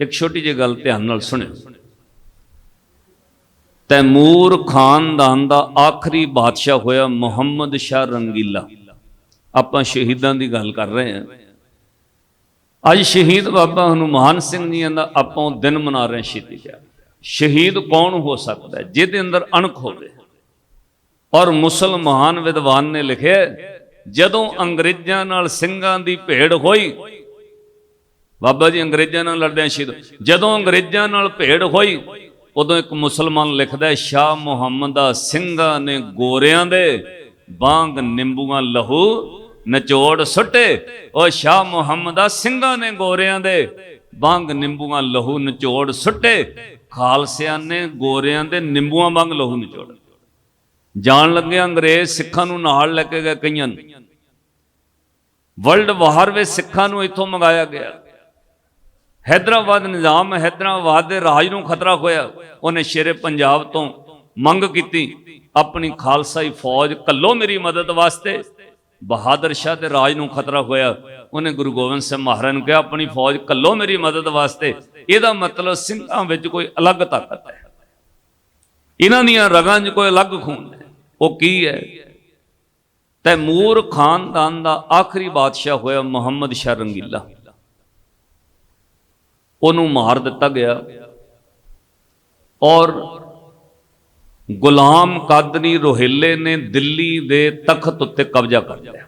ਇੱਕ ਛੋਟੀ ਜਿਹੀ ਗੱਲ ਧਿਆਨ ਨਾਲ ਸੁਣਿਓ। ਤੈਮੂਰ ਖਾਨਦਾਨ ਦਾ ਆਖਰੀ ਬਾਦਸ਼ਾਹ ਹੋਇਆ ਮੁਹੰਮਦ ਸ਼ਾਹ ਰੰਗੀਲਾ। ਆਪਾਂ ਸ਼ਹੀਦਾਂ ਦੀ ਗੱਲ ਕਰ ਰਹੇ ਹਾਂ। ਅੱਜ ਸ਼ਹੀਦ ਬਾਬਾ ਹਨੂਮਾਨ ਸਿੰਘ ਜੀਆਂ ਦਾ ਆਪਾਂ ਦਿਨ ਮਨਾ ਰਹੇ ਸ਼ਹੀਦੀ ਦਿਹਾੜਾ ਸ਼ਹੀਦ ਕੌਣ ਹੋ ਸਕਦਾ ਜਿਹਦੇ ਅੰਦਰ ਅਣਖ ਹੋਵੇ। ਔਰ ਮੁਸਲਮਾਨ ਵਿਦਵਾਨ ਨੇ ਲਿਖਿਆ, ਜਦੋਂ ਅੰਗਰੇਜ਼ਾਂ ਨਾਲ ਸਿੰਘਾਂ ਦੀ ਭੇੜ ਹੋਈ ਬਾਬਾ ਜੀ ਅੰਗਰੇਜ਼ਾਂ ਨਾਲ ਲੜਦਿਆਂ ਸ਼ਹੀਦ ਜਦੋਂ ਅੰਗਰੇਜ਼ਾਂ ਨਾਲ ਭੇੜ ਹੋਈ, ਉਦੋਂ ਇੱਕ ਮੁਸਲਮਾਨ ਲਿਖਦਾ ਸ਼ਾਹ ਮੁਹੰਮਦ ਦਾ ਸਿੰਘਾਂ ਨੇ ਗੋਰਿਆਂ ਦੇ ਬਾਂਗ ਨਿੰਬੂਆਂ ਲਹੂ ਨਚੋੜ ਸੁੱਟੇ। ਉਹ ਸ਼ਾਹ ਮੁਹੰਮਦ ਦਾ ਸਿੰਘਾਂ ਨੇ ਗੋਰਿਆਂ ਦੇ ਬਾਂਗ ਨਿੰਬੂਆਂ ਲਹੂ ਨਚੋੜ ਸੁੱਟੇ। ਖਾਲਸਿਆਂ ਨੇ ਗੋਰਿਆਂ ਦੇ ਨਿੰਬੂਆਂ ਵਾਂਗ ਲਹੂ ਨਿਚੋੜ। ਜਾਣ ਲੱਗੇ ਅੰਗਰੇਜ਼ ਸਿੱਖਾਂ ਨੂੰ ਨਾਲ ਲੈ ਕੇ ਗਏ ਕਈਆਂ ਨੂੰ। ਵਰਲਡ ਵਾਰ ਵਿੱਚ ਸਿੱਖਾਂ ਨੂੰ ਇੱਥੋਂ ਮੰਗਾਇਆ ਗਿਆ। ਹੈਦਰਾਬਾਦ ਨਿਜ਼ਾਮ ਹੈਦਰਾਬਾਦ ਦੇ ਰਾਜ ਨੂੰ ਖਤਰਾ ਹੋਇਆ ਉਹਨੇ ਸ਼ੇਰੇ ਪੰਜਾਬ ਤੋਂ ਮੰਗ ਕੀਤੀ, ਆਪਣੀ ਖਾਲਸਾਈ ਫੌਜ ਕੱਲੋ ਮੇਰੀ ਮਦਦ ਵਾਸਤੇ। ਬਹਾਦਰ ਸ਼ਾਹ ਦੇ ਰਾਜ ਨੂੰ ਖਤਰਾ ਹੋਇਆ ਉਹਨੇ ਗੁਰੂ ਗੋਬਿੰਦ ਸਿੰਘ ਮਹਾਰਾਜ ਨੂੰ ਕਿਹਾ, ਆਪਣੀ ਫੌਜ ਕੱਲੋ ਮੇਰੀ ਮਦਦ ਵਾਸਤੇ। ਇਹਦਾ ਮਤਲਬ ਸਿੰਘਾਂ ਵਿੱਚ ਕੋਈ ਅਲੱਗ ਤਾਕਤ ਹੈ। ਇਹਨਾਂ ਦੀਆਂ ਰਗਾਂ 'ਚ ਕੋਈ ਅਲੱਗ ਖੂਨ ਹੈ। ਉਹ ਕੀ ਹੈ? ਤੈਮੂਰ ਖਾਨਦਾਨ ਦਾ ਆਖਰੀ ਬਾਦਸ਼ਾਹ ਹੋਇਆ ਮੁਹੰਮਦ ਸ਼ਾਹ ਰੰਗੀਲਾ। ਉਹਨੂੰ ਮਾਰ ਦਿੱਤਾ ਗਿਆ। ਔਰ ਗੁਲਾਮ ਕਾਦਰੀ ਰੋਹਿਲੇ ਨੇ ਦਿੱਲੀ ਦੇ ਤਖਤ ਉੱਤੇ ਕਬਜ਼ਾ ਕਰ ਲਿਆ।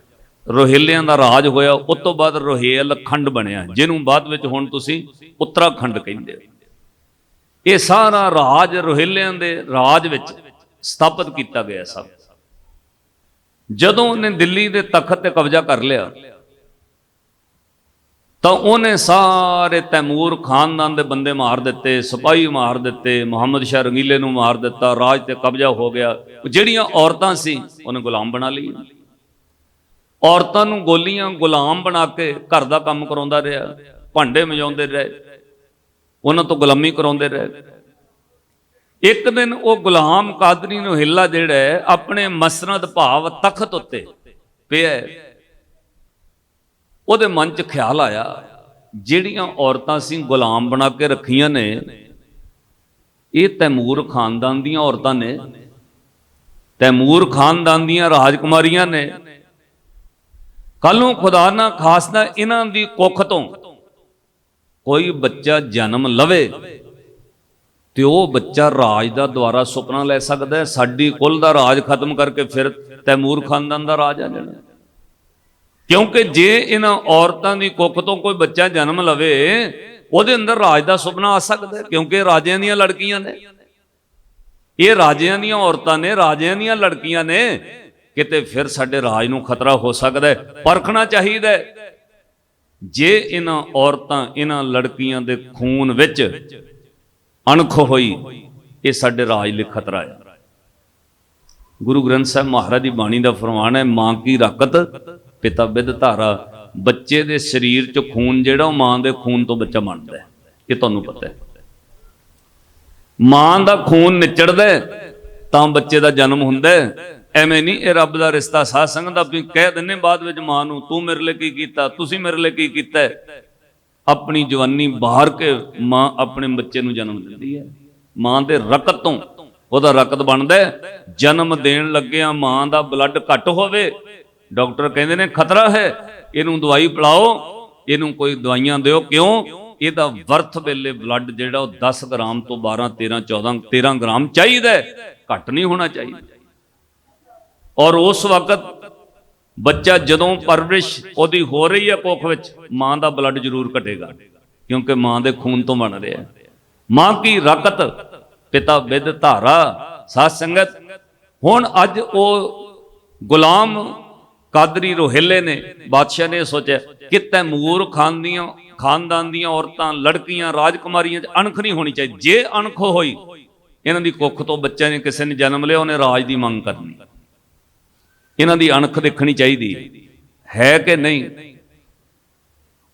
ਰੋਹਿਲਿਆਂ ਦਾ ਰਾਜ ਹੋਇਆ, ਉਸ ਤੋਂ ਬਾਅਦ ਰੋਹੇਲ ਖੰਡ ਬਣਿਆ। ਜਿਹਨੂੰ ਬਾਅਦ ਵਿੱਚ ਹੁਣ ਤੁਸੀਂ ਉੱਤਰਾਖੰਡ ਕਹਿੰਦੇ ਹੋ। ਇਹ ਸਾਰਾ ਰਾਜ ਰੋਹਿਲਿਆਂ ਦੇ ਰਾਜ ਵਿੱਚ ਸਥਾਪਿਤ ਕੀਤਾ ਗਿਆ ਸਭ। ਜਦੋਂ ਉਹਨੇ ਦਿੱਲੀ ਦੇ ਤਖਤ ਤੇ ਕਬਜ਼ਾ ਕਰ ਲਿਆ ਤਾਂ ਉਹਨੇ ਸਾਰੇ ਤੈਮੂਰ ਖਾਨਦਾਨ ਦੇ ਬੰਦੇ ਮਾਰ ਦਿੱਤੇ ਸਿਪਾਹੀ ਮਾਰ ਦਿੱਤੇ ਮੁਹੰਮਦ ਸ਼ਾਹ ਰੰਗੀਲੇ ਨੂੰ ਮਾਰ ਦਿੱਤਾ ਰਾਜ ਤੇ ਕਬਜ਼ਾ ਹੋ ਗਿਆ। ਜਿਹੜੀਆਂ ਔਰਤਾਂ ਸੀ ਉਹਨੇ ਗੁਲਾਮ ਬਣਾ ਲਈ ਔਰਤਾਂ ਨੂੰ ਗੋਲੀਆਂ ਗੁਲਾਮ ਬਣਾ ਕੇ ਘਰ ਦਾ ਕੰਮ ਕਰਾਉਂਦਾ ਰਿਹਾ ਭਾਂਡੇ ਮਜਾਉਂਦੇ ਰਹੇ ਉਹਨਾਂ ਤੋਂ ਗੁਲਾਮੀ ਕਰਾਉਂਦੇ ਰਹੇ। ਇੱਕ ਦਿਨ ਉਹ ਗੁਲਾਮ ਕਾਦਰੀ ਨੂੰ ਹਿੱਲਾ ਜਿਹੜਾ ਹੈ, ਆਪਣੇ ਮਸਨਦ ਭਾਵ ਤਖਤ ਉੱਤੇ ਪਿਆ ਉਹਦੇ ਮਨ 'ਚ ਖਿਆਲ ਆਇਆ, ਜਿਹੜੀਆਂ ਔਰਤਾਂ ਸੀ ਗੁਲਾਮ ਬਣਾ ਕੇ ਰੱਖੀਆਂ ਨੇ, ਇਹ ਤੈਮੂਰ ਖਾਨਦਾਨ ਦੀਆਂ ਔਰਤਾਂ ਨੇ। ਤੈਮੂਰ ਖਾਨਦਾਨ ਦੀਆਂ ਰਾਜਕੁਮਾਰੀਆਂ ਨੇ। ਕੱਲ ਨੂੰ ਖੁਦਾ ਨਾ ਖਾਸ ਖਾਸਦਾ ਇਹਨਾਂ ਦੀ ਕੁੱਖ ਤੋਂ ਕੋਈ ਬੱਚਾ ਜਨਮ ਲਵੇ, ਤੇ ਉਹ ਬੱਚਾ ਰਾਜ ਦਾ ਦੁਆਰਾ ਸੁਪਨਾ ਲੈ ਸਕਦਾ ਹੈ। ਸਾਡੀ ਕੁੱਲ ਦਾ ਰਾਜ ਖਤਮ ਕਰਕੇ ਫਿਰ ਤੈਮੂਰ ਖਾਨਦਾਨ ਦਾ ਰਾਜ ਆ ਜਾਣਾ। ਕਿਉਂਕਿ ਜੇ ਇਹਨਾਂ ਔਰਤਾਂ ਦੀ ਕੁੱਖ ਤੋਂ ਕੋਈ ਬੱਚਾ ਜਨਮ ਲਵੇ, ਉਹਦੇ ਅੰਦਰ ਰਾਜ ਦਾ ਸੁਪਨਾ ਆ ਸਕਦਾ ਕਿਉਂਕਿ ਰਾਜਿਆਂ ਦੀਆਂ ਲੜਕੀਆਂ ਨੇ। ਇਹ ਰਾਜਿਆਂ ਦੀਆਂ ਔਰਤਾਂ ਨੇ, ਰਾਜਿਆਂ ਦੀਆਂ ਲੜਕੀਆਂ ਨੇ। ਕਿਤੇ ਫਿਰ ਸਾਡੇ ਰਾਜ ਨੂੰ ਖਤਰਾ ਹੋ ਸਕਦਾ ਪਰਖਣਾ ਚਾਹੀਦਾ ਜੇ ਇਹਨਾਂ ਔਰਤਾਂ ਇਹਨਾਂ ਲੜਕੀਆਂ ਦੇ ਖੂਨ ਵਿੱਚ ਅਣਖ ਹੋਈ, ਇਹ ਸਾਡੇ ਰਾਜ ਲਈ ਖਤਰਾ ਹੈ। ਗੁਰੂ ਗ੍ਰੰਥ ਸਾਹਿਬ ਮਹਾਰਾਜ ਦੀ ਬਾਣੀ ਦਾ ਫਰਮਾਨ ਹੈ, ਮਾਂ ਕੀ ਰਕਤ ਪਿਤਾ ਵਿਦ ਧਾਰਾ, ਬੱਚੇ ਦੇ ਸਰੀਰ 'ਚ ਖੂਨ ਜਿਹੜਾ ਉਹ ਮਾਂ ਦੇ ਖੂਨ ਤੋਂ ਬੱਚਾ ਬਣਦਾ ਹੈ, ਇਹ ਤੁਹਾਨੂੰ ਪਤਾ ਹੈ। ਮਾਂ ਦਾ ਖੂਨ ਨਿਚੜਦਾ ਤਾਂ ਬੱਚੇ ਦਾ ਜਨਮ ਹੁੰਦਾ ਐਵੇਂ ਨਹੀਂ, ਇਹ ਰੱਬ ਦਾ ਰਿਸ਼ਤਾ ਸਾਧ ਸੰਗਤ ਦਾ, ਵੀ ਕਹਿ ਦਿੰਨੇ ਬਾਅਦ ਵਿੱਚ ਮਾਂ ਨੂੰ, ਤੂੰ ਮੇਰੇ ਲਈ ਕੀ ਕੀਤਾ? ਤੁਸੀਂ ਮੇਰੇ ਲਈ ਕੀ ਕੀਤਾ ਆਪਣੀ ਜਵਾਨੀ ਬਾਹਰ ਕੇ ਮਾਂ ਆਪਣੇ ਬੱਚੇ ਨੂੰ ਜਨਮ ਦਿੰਦੀ ਹੈ। ਮਾਂ ਦੇ ਰਕਤ ਤੋਂ ਉਹਦਾ ਰਕਤ ਬਣਦਾ ਜਨਮ ਦੇਣ ਲੱਗਿਆ ਮਾਂ ਦਾ ਬਲੱਡ ਘੱਟ ਹੋਵੇ ਡਾਕਟਰ ਕਹਿੰਦੇ ਨੇ ਖਤਰਾ ਹੈ, ਇਹਨੂੰ ਦਵਾਈ ਪਿਲਾਓ, ਇਹਨੂੰ ਕੋਈ ਦਵਾਈਆਂ ਦਿਓ, ਕਿਉਂ? ਇਹਦਾ ਵਰਥ ਵੇਲੇ ਬਲੱਡ ਜਿਹੜਾ ਉਹ 10 ਗ੍ਰਾਮ ਤੋਂ 12 13 14 13 ਗ੍ਰਾਮ ਚਾਹੀਦਾ ਘੱਟ ਨਹੀਂ ਹੋਣਾ ਚਾਹੀਦਾ। ਔਰ ਉਸ ਵਕਤ ਬੱਚਾ ਜਦੋਂ ਪਰਵਰਿਸ਼ ਉਹਦੀ ਹੋ ਰਹੀ ਹੈ ਕੁੱਖ ਵਿੱਚ, ਮਾਂ ਦਾ ਬਲੱਡ ਜ਼ਰੂਰ ਘਟੇਗਾ, ਕਿਉਂਕਿ ਮਾਂ ਦੇ ਖੂਨ ਤੋਂ ਬਣ ਰਿਹਾ ਮਾਂ ਕੀ ਰਕਤ, ਪਿਤਾ ਵਿਦ ਧਾਰਾ, ਸਾਧ ਸੰਗਤ, ਹੁਣ ਅੱਜ ਉਹ ਗੁਲਾਮ ਕਾਦਰੀ ਰੋਹਿਲੇ ਨੇ, ਬਾਦਸ਼ਾਹ ਨੇ ਸੋਚਿਆ ਕਿ ਤੈਮੂਰ ਖਾਨ ਦੀਆਂ, ਖਾਨਦਾਨ ਦੀਆਂ ਔਰਤਾਂ, ਲੜਕੀਆਂ, ਰਾਜਕੁਮਾਰੀਆਂ 'ਚ ਅਣਖ ਨਹੀਂ ਹੋਣੀ ਚਾਹੀਦੀ। ਜੇ ਅਣਖ ਹੋਈ, ਇਹਨਾਂ ਦੀ ਕੁੱਖ ਤੋਂ ਬੱਚੇ ਨੇ ਕਿਸੇ ਨੇ ਜਨਮ ਲਿਆ, ਉਹਨੇ ਰਾਜ ਦੀ ਮੰਗ ਕਰਨੀ। ਇਹਨਾਂ ਦੀ ਅਣਖ ਦੇਖਣੀ ਚਾਹੀਦੀ ਹੈ। ਕਿ ਨਹੀਂ?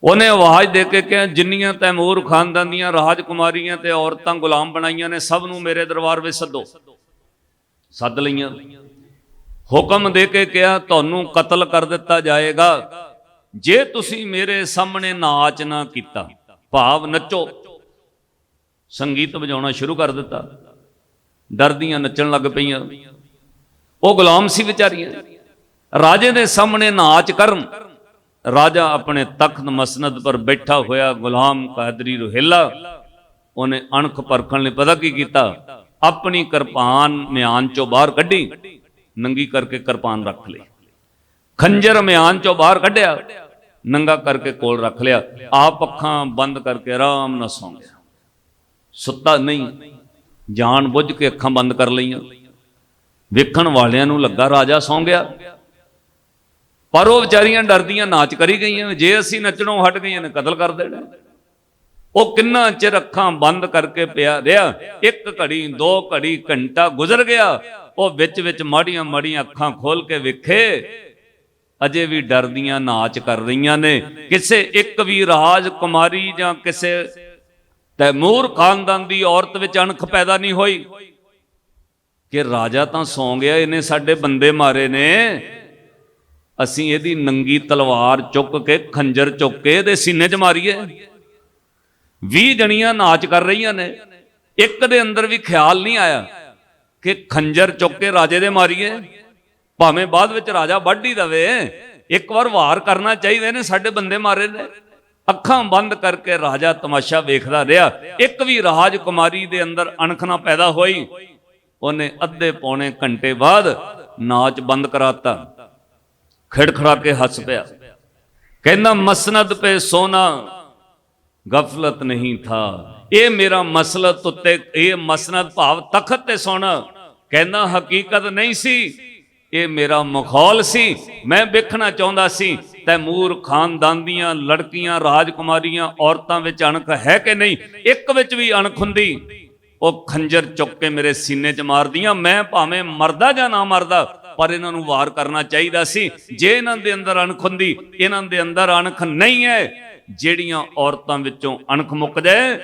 ਉਹਨੇ ਆਵਾਜ਼ ਦੇ ਕੇ ਕਿਹਾ, ਜਿੰਨੀਆਂ ਤੈਮੂਰ ਖਾਨਦਾਨ ਦੀਆਂ, ਰਾਜਕੁਮਾਰੀਆਂ ਤੇ ਔਰਤਾਂ ਗੁਲਾਮ ਬਣਾਈਆਂ ਨੇ, ਸਭ ਨੂੰ ਮੇਰੇ ਦਰਬਾਰ ਵਿੱਚ ਸੱਦੋ। ਸੱਦ ਲਈਆਂ। ਹੁਕਮ ਦੇ ਕੇ ਕਿਹਾ, ਤੁਹਾਨੂੰ ਕਤਲ ਕਰ ਦਿੱਤਾ ਜਾਏਗਾ। ਜੇ ਤੁਸੀਂ ਮੇਰੇ ਸਾਹਮਣੇ ਨਾਚ ਨਾ ਕੀਤਾ, ਭਾਵ ਨੱਚੋ। ਸੰਗੀਤ ਵਜਾਉਣਾ ਸ਼ੁਰੂ ਕਰ ਦਿੱਤਾ। ਡਰਦੀਆਂ ਨੱਚਣ ਲੱਗ ਪਈਆਂ। ਉਹ ਗੁਲਾਮ ਸੀ ਵਿਚਾਰੀਆਂ। ਰਾਜੇ ਦੇ ਸਾਹਮਣੇ ਨਾਚ ਕਰਨ। ਰਾਜਾ ਆਪਣੇ ਤਖਤ ਮਸਨਦ ਪਰ ਬੈਠਾ ਹੋਇਆ ਗੁਲਾਮ ਕਾਦਰੀ ਰੋਹਿਲਾ, ਉਹਨੇ ਅਣਖ ਪਰਖਣ ਲਈ ਪਤਾ ਕੀ ਕੀਤਾ? ਆਪਣੀ ਕਿਰਪਾਨ ਮਿਆਨ ਚੋਂ ਬਾਹਰ ਕੱਢੀ। ਨੰਗੀ ਕਰਕੇ ਕਿਰਪਾਨ ਰੱਖ ਲਈ ਖੰਜਰ ਮਿਆਨ ਚੋਂ ਬਾਹਰ ਕੱਢਿਆ, ਨੰਗਾ ਕਰਕੇ ਕੋਲ ਰੱਖ ਲਿਆ। ਆਪ ਅੱਖਾਂ ਬੰਦ ਕਰਕੇ ਆਰਾਮ ਨਾਲ ਸੌਂ ਗਿਆ। ਸੁੱਤਾ ਨਹੀਂ, ਜਾਣ ਬੁੱਝ ਕੇ ਅੱਖਾਂ ਬੰਦ ਕਰ ਲਈਆਂ। ਵੇਖਣ ਵਾਲਿਆਂ ਨੂੰ ਲੱਗਾ ਰਾਜਾ ਸੌਂ ਗਿਆ। ਪਰ ਉਹ ਵਿਚਾਰੀਆਂ ਡਰਦੀਆਂ ਨਾਚ ਕਰੀ ਗਈਆਂ ਜੇ ਅਸੀਂ ਨੱਚਣੋਂ ਹਟ ਗਈਆਂ ਨੇ, ਕਤਲ ਕਰ ਦੇਣਾ। ਉਹ ਕਿੰਨਾ ਚਿਰ ਅੱਖਾਂ ਬੰਦ ਕਰਕੇ ਪਿਆ ਰਿਹਾ। ਇੱਕ ਘੜੀ, ਦੋ ਘੜੀ, ਘੰਟਾ ਗੁਜ਼ਰ ਗਿਆ। ਉਹ ਵਿੱਚ ਵਿੱਚ ਮਾੜੀਆਂ ਮਾੜੀਆਂ ਅੱਖਾਂ ਖੋਲ ਕੇ ਵੇਖੇ। ਅਜੇ ਵੀ ਡਰਦੀਆਂ ਨਾਚ ਕਰ ਰਹੀਆਂ ਨੇ। ਕਿਸੇ ਇੱਕ ਵੀ ਰਾਜ ਕੁਮਾਰੀ ਜਾਂ ਕਿਸੇ ਤੈਮੂਰ ਖਾਨਦਾਨ ਦੀ ਔਰਤ ਵਿੱਚ ਅਣਖ ਪੈਦਾ ਨਹੀਂ ਹੋਈ। ਕਿ ਰਾਜਾ ਤਾਂ ਸੌਂ ਗਿਆ, ਇਹਨੇ ਸਾਡੇ ਬੰਦੇ ਮਾਰੇ ਨੇ। ਅਸੀਂ ਇਹਦੀ ਨੰਗੀ ਤਲਵਾਰ ਚੁੱਕ ਕੇ, ਖੰਜਰ ਚੁੱਕ ਕੇ ਇਹਦੇ ਸੀਨੇ 'ਚ ਮਾਰੀਏ। 20 ਜਣੀਆਂ ਨਾਚ ਕਰ ਰਹੀਆਂ ਨੇ। ਇੱਕ ਦੇ ਅੰਦਰ ਵੀ ਖਿਆਲ ਨਹੀਂ ਆਇਆ। ਕਿ ਖੰਜਰ ਚੁੱਕ ਕੇ ਰਾਜੇ ਦੇ ਮਾਰੀਏ। ਭਾਵੇਂ ਬਾਅਦ ਵਿੱਚ ਰਾਜਾ ਵੱਢ ਹੀ ਦਵੇ। ਇੱਕ ਵਾਰ ਵਾਰ ਕਰਨਾ ਚਾਹੀਦੇ ਨੇ, ਸਾਡੇ ਬੰਦੇ ਮਾਰੇ ਨੇ। ਅੱਖਾਂ ਬੰਦ ਕਰਕੇ ਰਾਜਾ ਤਮਾਸ਼ਾ ਵੇਖਦਾ ਰਿਹਾ। ਇੱਕ ਵੀ ਰਾਜ ਕੁਮਾਰੀ ਦੇ ਅੰਦਰ ਅਣਖ ਨਾ ਪੈਦਾ ਹੋਈ। ਉਹਨੇ ਅੱਧੇ ਪੌਣੇ ਘੰਟੇ ਬਾਅਦ ਨਾਚ ਬੰਦ ਕਰਾਤਾ। ਖੜਖੜਾ ਕੇ ਹੱਸ ਪਿਆ। ਕਹਿੰਦਾ, ਮਸਨਦ ਪੇ ਸੋਨਾ ਗਫਲਤ ਨਹੀਂ ਥਾ। ਇਹ ਮੇਰਾ ਮਸਲਤ ਉੱਤੇ, ਇਹ ਮਸਨਦ ਭਾਵ ਤਖਤ ਤੇ ਸੋਣਾ। ਕਹਿੰਦਾ, ਹਕੀਕਤ ਨਹੀਂ ਸੀ। ਇਹ ਮੇਰਾ ਮਖੌਲ ਸੀ। ਮੈਂ ਵੇਖਣਾ ਚਾਹੁੰਦਾ ਸੀ ਤੈਮੂਰ ਖਾਨਦਾਨ ਦੀਆਂ ਲੜਕੀਆਂ, ਰਾਜਕੁਮਾਰੀਆਂ, ਔਰਤਾਂ ਵਿੱਚ ਅਣਖ ਹੈ ਕਿ ਨਹੀਂ? ਇੱਕ ਵਿੱਚ ਵੀ ਅਣਖ ਹੁੰਦੀ। ਉਹ ਖੰਜਰ ਚੁੱਕ ਕੇ ਮੇਰੇ ਸੀਨੇ 'ਚ ਮਾਰਦੀਆਂ। ਮੈਂ ਭਾਵੇਂ ਮਰਦਾ ਜਾਂ ਨਾ ਮਰਦਾ, ਪਰ ਇਹਨਾਂ ਨੂੰ ਵਾਰ ਕਰਨਾ ਚਾਹੀਦਾ ਸੀ। ਜੇ ਇਹਨਾਂ ਦੇ ਅੰਦਰ ਅਣਖ ਹੁੰਦੀ, ਇਹਨਾਂ ਦੇ ਅੰਦਰ ਅਣਖ ਨਹੀਂ ਹੈ। ਜਿਹੜੀਆਂ ਔਰਤਾਂ ਵਿੱਚੋਂ ਅਣਖ ਮੁੱਕ ਜਾਏ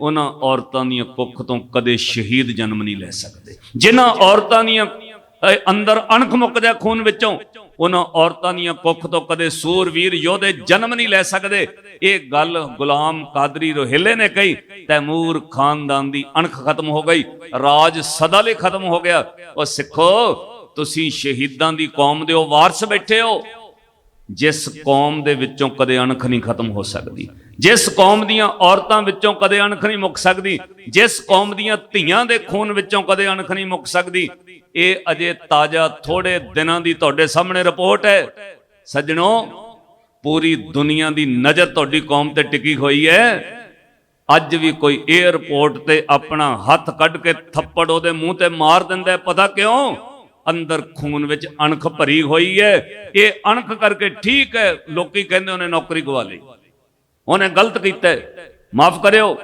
ਉਹਨਾਂ ਔਰਤਾਂ ਦੀਆਂ ਕੁੱਖ ਤੋਂ ਕਦੇ ਸ਼ਹੀਦ ਜਨਮ ਨਹੀਂ ਲੈ ਸਕਦੇ। ਜਿਨ੍ਹਾਂ ਔਰਤਾਂ ਦੀਆਂ ਅੰਦਰ ਅਣਖ ਮੁੱਕ ਜਾਏ ਖੂਨ ਵਿੱਚੋਂ, ਉਹਨਾਂ ਔਰਤਾਂ ਦੀਆਂ ਕੁੱਖ ਤੋਂ ਕਦੇ ਸੂਰਵੀਰ ਯੋਧੇ ਜਨਮ ਨਹੀਂ ਲੈ ਸਕਦੇ। ਇਹ ਗੱਲ ਗੁਲਾਮ ਕਾਦਰੀ ਰੋਹਿਲੇ ਨੇ ਕਹੀ, ਤੈਮੂਰ ਖਾਨਦਾਨ ਦੀ ਅਣਖ ਖਤਮ ਹੋ ਗਈ, ਰਾਜ ਸਦਾ ਲਈ ਖਤਮ ਹੋ ਗਿਆ। ਉਹ ਸਿੱਖੋ, ਤੁਸੀਂ ਸ਼ਹੀਦਾਂ ਦੀ ਕੌਮ ਦੇ ਉਹ ਵਾਰਸ ਬੈਠੇ ਹੋ। ਜਿਸ ਕੌਮ ਦੇ ਵਿੱਚੋਂ ਕਦੇ ਅਣਖ ਨਹੀਂ ਖਤਮ ਹੋ ਸਕਦੀ, ਜਿਸ ਕੌਮ ਦੀਆਂ ਔਰਤਾਂ ਵਿੱਚੋਂ ਕਦੇ ਅਣਖ ਨਹੀਂ ਮੁੱਕ ਸਕਦੀ, ਜਿਸ ਕੌਮ ਦੀਆਂ ਧੀਆਂ ਦੇ ਖੂਨ ਵਿੱਚੋਂ ਕਦੇ ਅਣਖ ਨਹੀਂ ਮੁੱਕ ਸਕਦੀ, ਇਹ ਅਜੇ ਤਾਜ਼ਾ ਥੋੜੇ ਦਿਨਾਂ ਦੀ ਤੁਹਾਡੇ ਸਾਹਮਣੇ ਰਿਪੋਰਟ ਹੈ। ਸੱਜਣੋ, ਪੂਰੀ ਦੁਨੀਆ ਦੀ ਨਜ਼ਰ ਤੁਹਾਡੀ ਕੌਮ ਤੇ ਟਿਕੀ ਹੋਈ ਹੈ। ਅੱਜ ਵੀ ਕੋਈ 에ਅਰਪੋਰਟ ਤੇ ਆਪਣਾ ਹੱਥ ਕੱਢ ਕੇ ਥੱਪੜ ਉਹਦੇ ਮੂੰਹ ਤੇ ਮਾਰ ਦਿੰਦਾ ਪਤਾ ਕਿਉਂ? ਅੰਦਰ ਖੂਨ ਵਿੱਚ ਅਣਖ ਭਰੀ ਹੋਈ ਹੈ। ਇਹ ਅਣਖ ਕਰਕੇ ਠੀਕ ਹੈ। ਲੋਕੀ ਕਹਿੰਦੇ ਉਹਨੇ ਨੌਕਰੀ ਗਵਾ ਲਈ। ਉਹਨੇ ਗਲਤ ਕੀਤਾ ਮਾਫ ਕਰਿਓ।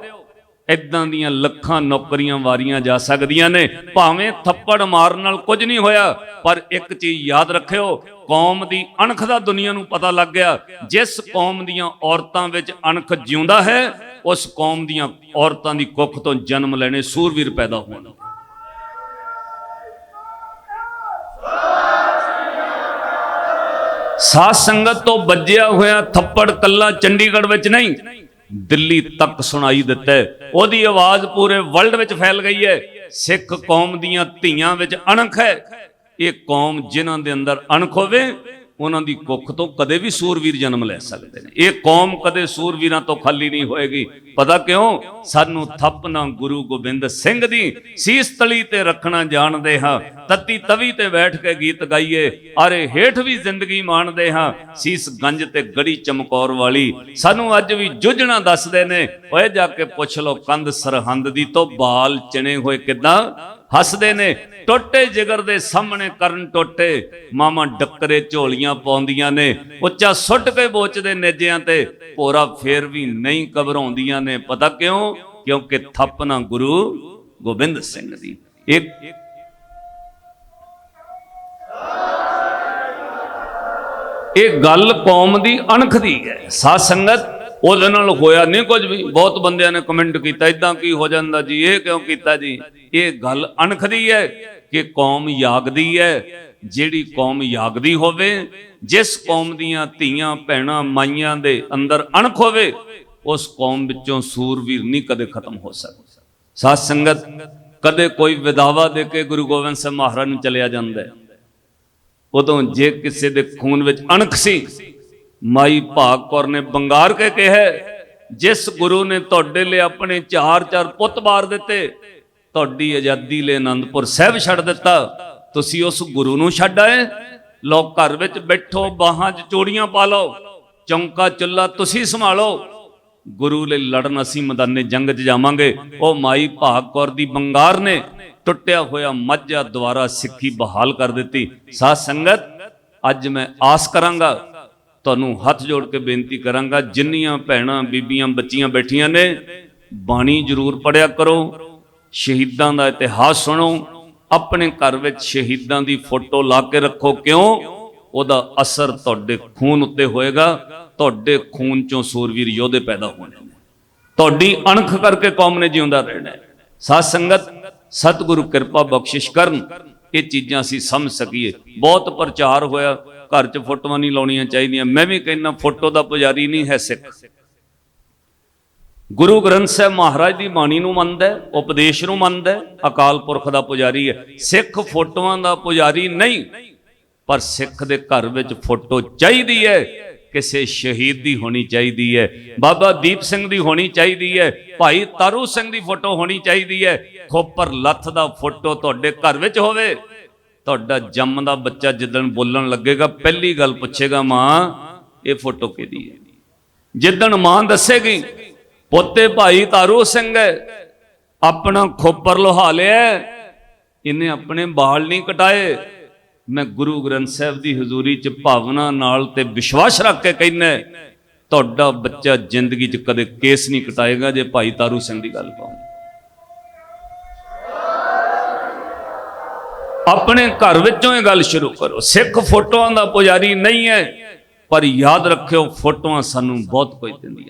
ਇਦਾਂ ਦੀਆਂ ਲੱਖਾਂ ਨੌਕਰੀਆਂ ਵਾਰੀਆਂ ਜਾ ਸਕਦੀਆਂ ਨੇ। ਭਾਵੇਂ ਥੱਪੜ ਮਾਰਨ ਨਾਲ ਕੁਝ ਨਹੀਂ ਹੋਇਆ, ਪਰ ਇੱਕ ਚੀਜ਼ ਯਾਦ ਰੱਖਿਓ, ਕੌਮ ਦੀ ਅਣਖ ਦਾ ਦੁਨੀਆ ਨੂੰ ਪਤਾ ਲੱਗ ਗਿਆ। ਜਿਸ ਕੌਮ ਦੀਆਂ ਔਰਤਾਂ ਵਿੱਚ ਅਣਖ ਜਿਉਂਦਾ ਹੈ, ਉਸ ਕੌਮ ਦੀਆਂ ਔਰਤਾਂ ਦੀ ਕੁੱਖ ਤੋਂ ਜਨਮ ਲੈਣੇ ਸੂਰਵੀਰ ਪੈਦਾ ਹੋਣ ਸਾਧ ਸੰਗਤ ਤੋਂ ਵੱਜਿਆ ਹੋਇਆ ਥੱਪੜ ਕੱਲਾ ਚੰਡੀਗੜ੍ਹ ਵਿੱਚ ਨਹੀਂ, ਦਿੱਲੀ ਤੱਕ ਸੁਣਾਈ ਦਿੱਤਾ ਉਹਦੀ ਆਵਾਜ਼ ਪੂਰੇ ਵਰਲਡ ਵਿੱਚ ਫੈਲ ਗਈ ਹੈ। ਸਿੱਖ ਕੌਮ ਦੀਆਂ ਧੀਆਂ ਵਿੱਚ ਅਣਖ ਹੈ। ਇਹ ਕੌਮ ਜਿਨ੍ਹਾਂ ਦੇ ਅੰਦਰ ਅਣਖ ਹੋਵੇ ਉਹਨਾਂ ਦੀ ਕੁੱਖ ਤੋਂ ਕਦੇ ਵੀ ਸੂਰਵੀਰ ਜਨਮ ਲੈ ਸਕਦੇ ਨੇ। ਇਹ ਕੌਮ ਕਦੇ ਸੂਰਵੀਰਾਂ ਤੋਂ ਖਾਲੀ ਨਹੀਂ ਹੋਏਗੀ। ਪਤਾ ਕਿਉਂ? ਸਾਨੂੰ ਥੱਪਣਾ ਗੁਰੂ ਗੋਬਿੰਦ ਸਿੰਘ ਦੀ ਸੀਸ ਤਲੀ ਤੇ ਰੱਖਣਾ ਜਾਣਦੇ ਹਾਂ। ਤਤੀ ਤਵੀ ਤੇ ਬੈਠ ਕੇ ਗੀਤ ਗਾਈਏ। ਅਰੇ ਹੇਠ ਵੀ ਜ਼ਿੰਦਗੀ ਮਾਣਦੇ ਹਾਂ। ਸੀਸ ਗੰਜ ਤੇ ਗੜੀ ਚਮਕੌਰ ਵਾਲੀ। ਸਾਨੂੰ ਅੱਜ ਵੀ ਜੁਝਣਾ ਦੱਸਦੇ ਨੇ। ਓਏ ਜਾ ਕੇ ਪੁੱਛ ਲਓ ਕੰਧ ਸਰਹੰਦ ਦੀ ਤੋਂ ਬਾਲ ਚਿਣੇ ਹੋਏ ਕਿਦਾਂ? ਹੱਸਦੇ ਨੇ, ਟੋਟੇ ਜਿਗਰ ਦੇ ਸਾਹਮਣੇ ਕਰਨ ਟੋਟੇ। ਮਾਮਾ ਡੱਕਰੇ ਝੋਲੀਆਂ ਪਾਉਂਦੀਆਂ ਨੇ, ਉੱਚਾ ਸੁੱਟ ਕੇ ਬੋਚਦੇ ਨੇਜਿਆਂ ਤੇ। ਪੋਰਾ ਫੇਰ ਵੀ ਨਹੀਂ ਘਬਰਾਉਂਦੀਆਂ ਨੇ। ਪਤਾ ਕਿਉਂ? ਕਿਉਂਕਿ ਥੱਪਣਾ ਗੁਰੂ ਗੋਬਿੰਦ ਸਿੰਘ ਦੀ। ਇੱਕ ਇਹ ਗੱਲ ਕੌਮ ਦੀ ਅਣਖ ਦੀ ਹੈ। ਸਾਧ ਸੰਗਤ ਉਹਦੇ ਨਾਲ ਹੋਇਆ ਨਹੀਂ ਕੁਝ ਵੀ। ਬਹੁਤ ਬੰਦਿਆਂ ਨੇ ਕਮੈਂਟ ਕੀਤਾ ਇਦਾਂ ਕੀ ਹੋ ਜਾਂਦਾ ਜੀ? ਇਹ ਕਿਉਂ ਕੀਤਾ ਜੀ? ਇਹ ਗੱਲ ਅਣਖਦੀ ਹੈ ਕਿ ਕੌਮ ਯਾਗਦੀ ਹੈ। ਜਿਹੜੀ ਕੌਮ ਯਾਗਦੀ ਹੋਵੇ, ਜਿਸ ਕੌਮ ਦੀਆਂ ਧੀਆਂ, ਭੈਣਾਂ, ਮਾਈਆਂ ਦੇ ਅੰਦਰ ਅਣਖ ਹੋਵੇ, ਉਸ ਕੌਮ ਵਿੱਚੋਂ ਸੂਰਵੀਰ ਨਹੀਂ ਕਦੇ ਖਤਮ ਹੋ ਸਕਦਾ। ਸਾਧ ਸੰਗਤ, ਕਦੇ ਕੋਈ ਵਿਦਾਵਾ ਦੇ ਕੇ ਗੁਰੂ ਗੋਬਿੰਦ ਸਿੰਘ ਮਹਾਰਾਜ ਨੂੰ ਚਲਿਆ ਜਾਂਦਾ ਉਦੋਂ ਜੇ ਕਿਸੇ ਦੇ ਖੂਨ ਵਿੱਚ ਅਣਖ ਸੀ ਮਾਈ ਭਾਗ ਕੌਰ ਨੇ ਬੰਗਾਰ ਕੇ ਕਿਹਾ, ਜਿਸ ਗੁਰੂ ਨੇ ਤੁਹਾਡੇ ਲਈ ਆਪਣੇ ਚਾਰ ਚਾਰ ਪੁੱਤ ਮਾਰ ਦਿੱਤੇ, ਤੁਹਾਡੀ ਆਜ਼ਾਦੀ ਲਈ ਆਨੰਦਪੁਰ ਸਾਹਿਬ ਛੱਡ ਦਿੱਤਾ। ਤੁਸੀਂ ਉਸ ਗੁਰੂ ਨੂੰ ਛੱਡ ਆਏ। ਲੋਕ ਘਰ ਵਿੱਚ ਬੈਠੋ, ਬਾਹਾਂ 'ਚ ਚੋੜੀਆਂ ਪਾ ਲਓ। ਚੌਂਕਾ ਚੁੱਲਾ ਤੁਸੀਂ ਸੰਭਾਲੋ। ਗੁਰੂ ਲਈ ਲੜਨ ਅਸੀਂ ਮੈਦਾਨੇ ਜੰਗ 'ਚ ਜਾਵਾਂਗੇ। ਉਹ ਮਾਈ ਭਾਗ ਕੌਰ ਦੀ ਬੰਗਾਰ ਨੇ ਟੁੱਟਿਆ ਹੋਇਆ ਮੱਝਾ ਦੁਆਰਾ ਸਿੱਖੀ ਬਹਾਲ ਕਰ ਦਿੱਤੀ। ਸਾਧ ਸੰਗਤ, ਅੱਜ ਮੈਂ ਆਸ ਕਰਾਂਗਾ ਤੁਹਾਨੂੰ ਹੱਥ ਜੋੜ ਕੇ ਬੇਨਤੀ ਕਰਾਂਗਾ, ਜਿੰਨੀਆਂ ਭੈਣਾਂ, ਬੀਬੀਆਂ, ਬੱਚੀਆਂ ਬੈਠੀਆਂ ਨੇ, ਬਾਣੀ ਜ਼ਰੂਰ ਪੜਿਆ ਕਰੋ, ਸ਼ਹੀਦਾਂ ਦਾ ਇਤਿਹਾਸ ਸੁਣੋ, ਆਪਣੇ ਘਰ ਵਿੱਚ ਸ਼ਹੀਦਾਂ ਦੀ ਫੋਟੋ ਲਾ ਕੇ ਰੱਖੋ, ਕਿਉਂ? ਉਹਦਾ ਅਸਰ ਤੁਹਾਡੇ ਖੂਨ ਉੱਤੇ ਹੋਏਗਾ, ਤੁਹਾਡੇ ਖੂਨ ਚੋਂ ਸੂਰਵੀਰ ਯੋਧੇ ਪੈਦਾ ਹੋਣੇ ਨੇ। ਤੁਹਾਡੀ ਅਣਖ ਕਰਕੇ ਕੌਮ ਨੇ ਜਿਉਂਦਾ ਰਹਿਣਾ ਹੈ। ਸਾਧ ਸੰਗਤ, ਸਤਿਗੁਰੂ ਕਿਰਪਾ ਬਖਸ਼ਿਸ਼ ਕਰਨ, ਇਹ ਚੀਜ਼ਾਂ ਅਸੀਂ ਸਮਝ ਸਕੀਏ। ਬਹੁਤ ਪ੍ਰਚਾਰ ਹੋਇਆ ਘਰ 'ਚ ਫੋਟੋਆਂ ਨਹੀਂ ਲਾਉਣੀਆਂ ਚਾਹੀਦੀਆਂ। ਮੈਂ ਵੀ ਕਹਿੰਦਾ ਫੋਟੋ ਦਾ ਪੁਜਾਰੀ ਨਹੀਂ ਹੈ ਸਿੱਖ। ਗੁਰੂ ਗ੍ਰੰਥ ਸਾਹਿਬ ਮਹਾਰਾਜ ਦੀ ਬਾਣੀ ਨੂੰ ਮੰਨਦਾ ਹੈ, ਉਪਦੇਸ਼ ਨੂੰ ਮੰਨਦਾ ਹੈ, ਅਕਾਲ ਪੁਰਖ ਦਾ ਪੁਜਾਰੀ ਹੈ। ਸਿੱਖ ਫੋਟੋਆਂ ਦਾ ਪੁਜਾਰੀ ਨਹੀਂ ਪਰ ਸਿੱਖ ਦੇ ਘਰ ਵਿੱਚ ਫੋਟੋ ਚਾਹੀਦੀ ਹੈ ਕਿਸੇ ਸ਼ਹੀਦ ਦੀ ਹੋਣੀ ਚਾਹੀਦੀ ਹੈ ਬਾਬਾ ਦੀਪ ਸਿੰਘ ਦੀ ਹੋਣੀ ਚਾਹੀਦੀ ਹੈ ਭਾਈ ਤਾਰੂ ਸਿੰਘ ਦੀ ਫੋਟੋ ਹੋਣੀ ਚਾਹੀਦੀ ਹੈ। ਖੋਪਰ ਲੱਥ ਦਾ ਫੋਟੋ ਤੁਹਾਡੇ ਘਰ ਵਿੱਚ ਹੋਵੇ। ਤੁਹਾਡਾ ਜੰਮਦਾ ਬੱਚਾ ਜਿੱਦਣ ਬੋਲਣ ਲੱਗੇਗਾ, ਪਹਿਲੀ ਗੱਲ ਪੁੱਛੇਗਾ ਮਾਂ, ਇਹ ਫੋਟੋ ਕਿਹਦੀ ਹੈ? ਜਿੱਦਣ ਮਾਂ ਦੱਸੇਗੀ, ਪੋਤੇ ਭਾਈ ਤਾਰੂ ਸਿੰਘ ਹੈ, ਆਪਣਾ ਖੋਪਰ ਲੋਹਾ ਲਿਆ, ਇਹਨੇ ਆਪਣੇ ਬਾਲ ਨਹੀਂ ਕਟਾਏ। ਮੈਂ ਗੁਰੂ ਗ੍ਰੰਥ ਸਾਹਿਬ ਦੀ ਹਜ਼ੂਰੀ 'ਚ ਭਾਵਨਾ ਨਾਲ ਤੇ ਵਿਸ਼ਵਾਸ ਰੱਖ ਕੇ ਕਹਿੰਦਾ, ਤੁਹਾਡਾ ਬੱਚਾ ਜ਼ਿੰਦਗੀ 'ਚ ਕਦੇ ਕੇਸ ਨਹੀਂ ਕਟਾਏਗਾ ਜੇ ਭਾਈ ਤਾਰੂ ਸਿੰਘ ਦੀ ਗੱਲ ਕਹੋ। ਆਪਣੇ ਘਰ ਵਿੱਚੋਂ ਇਹ ਗੱਲ ਸ਼ੁਰੂ ਕਰੋ। ਸਿੱਖ ਫੋਟੋਆਂ ਦਾ ਪੁਜਾਰੀ ਨਹੀਂ ਹੈ, ਪਰ ਯਾਦ ਰੱਖਿਓ, ਫੋਟੋਆਂ ਸਾਨੂੰ ਬਹੁਤ ਕੁਝ ਦਿੰਦੀਆਂ।